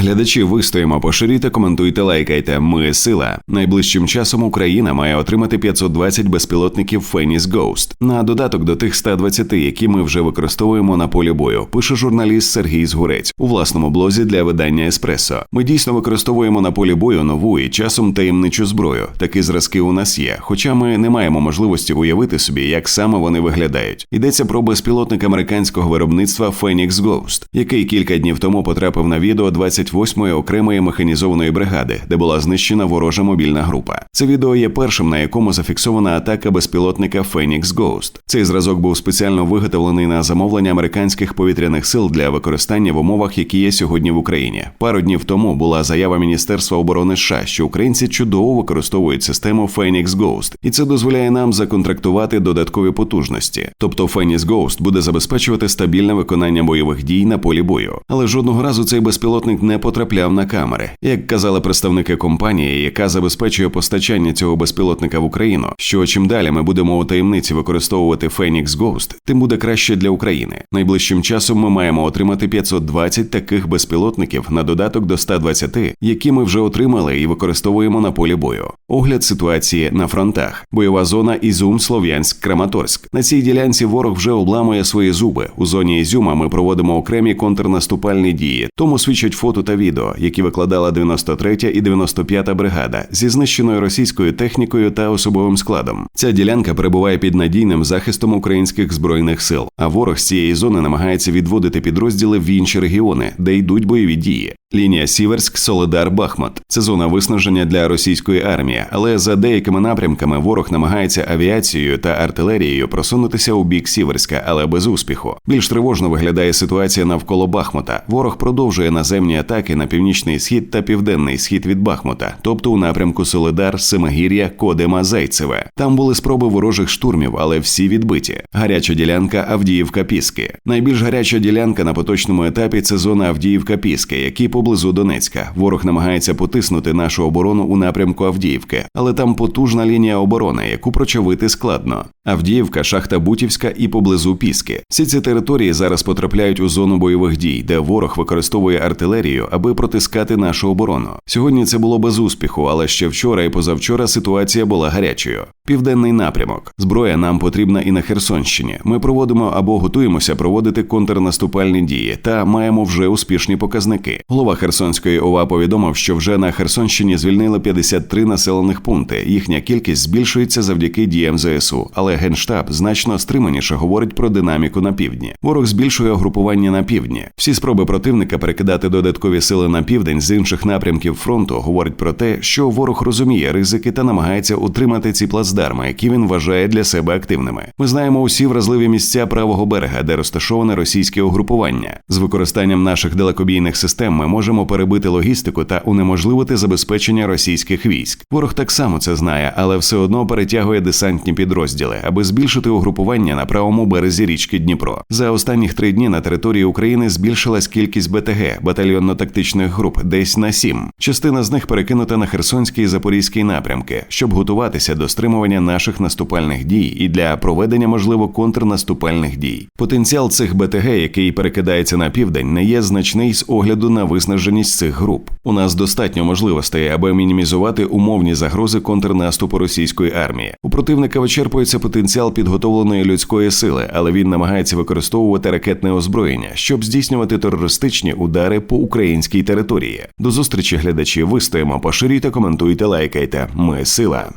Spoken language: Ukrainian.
Глядачі, вистоїмо, поширюйте, коментуйте, лайкайте. Ми сила. Найближчим часом Україна має отримати 520 безпілотників Phoenix Ghost на додаток до тих 120, які ми вже використовуємо на полі бою. Пише журналіст Сергій Згурець у власному блозі для видання Еспресо. Ми дійсно використовуємо на полі бою нову і часом таємничу зброю. Такі зразки у нас є. Хоча ми не маємо можливості уявити собі, як саме вони виглядають. Йдеться про безпілотник американського виробництва Phoenix Ghost, який кілька днів тому потрапив на відео 28-ї окремої механізованої бригади, де була знищена ворожа мобільна група. Це відео є першим, на якому зафіксована атака безпілотника Phoenix Ghost. Цей зразок був спеціально виготовлений на замовлення американських повітряних сил для використання в умовах, які є сьогодні в Україні. Пару днів тому була заява Міністерства оборони США, що українці чудово використовують систему Phoenix Ghost, і це дозволяє нам законтрактувати додаткові потужності. Тобто Phoenix Ghost буде забезпечувати стабільне виконання бойових дій на полі бою. Але жодного разу цей безпілотник не потрапляв на камери. Як казали представники компанії, яка забезпечує постачання цього безпілотника в Україну, що чим далі ми будемо у таємниці використовувати Phoenix Ghost, тим буде краще для України. Найближчим часом ми маємо отримати 520 таких безпілотників на додаток до 120, які ми вже отримали і використовуємо на полі бою. Огляд ситуації на фронтах, бойова зона Ізюм, Слов'янськ, Краматорськ. На цій ділянці ворог вже обламує свої зуби. У зоні Ізюма ми проводимо окремі контрнаступальні дії. Тому свідчать фото та відео, які викладала 93 і 95 бригада зі знищеною російською технікою та особовим складом. Ця ділянка перебуває під надійним захистом українських збройних сил. А ворог з цієї зони намагається відводити підрозділи в інші регіони, де йдуть бойові дії. Лінія Сіверськ, Солидар, Бахмут це зона виснаження для російської армії, але за деякими напрямками ворог намагається авіацією та артилерією просунутися у бік Сіверська, але без успіху. Більш тривожно виглядає ситуація навколо Бахмута. Ворог продовжує наземні атаки на північний схід та південний схід від Бахмута, тобто у напрямку Солидар, Семигір'я, Кодима, Зайцеве. Там були спроби ворожих штурмів, але всі відбиті. Гаряча ділянка Авдіївка Піски. Найбільш гаряча ділянка на поточному етапі це зона Авдіївка Піски, які поблизу Донецька. Ворог намагається потиснути нашу оборону у напрямку Авдіївки, але там потужна лінія оборони, яку прочавити складно. Авдіївка, Шахта Бутівська і поблизу Піски. Всі ці території зараз потрапляють у зону бойових дій, де ворог використовує артилерію, аби протискати нашу оборону. Сьогодні це було без успіху, але ще вчора і позавчора ситуація була гарячою. Південний напрямок. Зброя нам потрібна і на Херсонщині. Ми проводимо або готуємося проводити контрнаступальні дії та маємо вже успішні показники. Голова Херсонської ОВА повідомив, що вже на Херсонщині звільнили 53 населених пункти. Їхня кількість збільшується завдяки діям ЗСУ, але генштаб значно стриманіше говорить про динаміку на півдні. Ворог збільшує угрупування на півдні. Всі спроби противника перекидати додаткові сили на південь з інших напрямків фронту говорять про те, що ворог розуміє ризики та намагається утримати ці плацдарми, які він вважає для себе активними. Ми знаємо усі вразливі місця правого берега, де розташоване російське угрупування. З використанням наших далекобійних систем ми можемо перебити логістику та унеможливити забезпечення російських військ. Ворог так само це знає, але все одно перетягує десантні підрозділи, аби збільшити угрупування на правому березі річки Дніпро. За останніх три дні на території України збільшилась кількість БТГ батальйонно-тактичних груп десь на сім. Частина з них перекинута на Херсонський і Запорізький напрямки, щоб готуватися до стримування наших наступальних дій і для проведення можливо контрнаступальних дій. Потенціал цих БТГ, який перекидається на південь, не є значний з огляду на виснаженість цих груп. У нас достатньо можливостей, аби мінімізувати умовні загрози контрнаступу російської армії. У противника вичерпується потенціал підготовленої людської сили, але він намагається використовувати ракетне озброєння, щоб здійснювати терористичні удари по українській території. До зустрічі глядачі вистоїмо, поширюйте, коментуйте, лайкайте. Ми сила.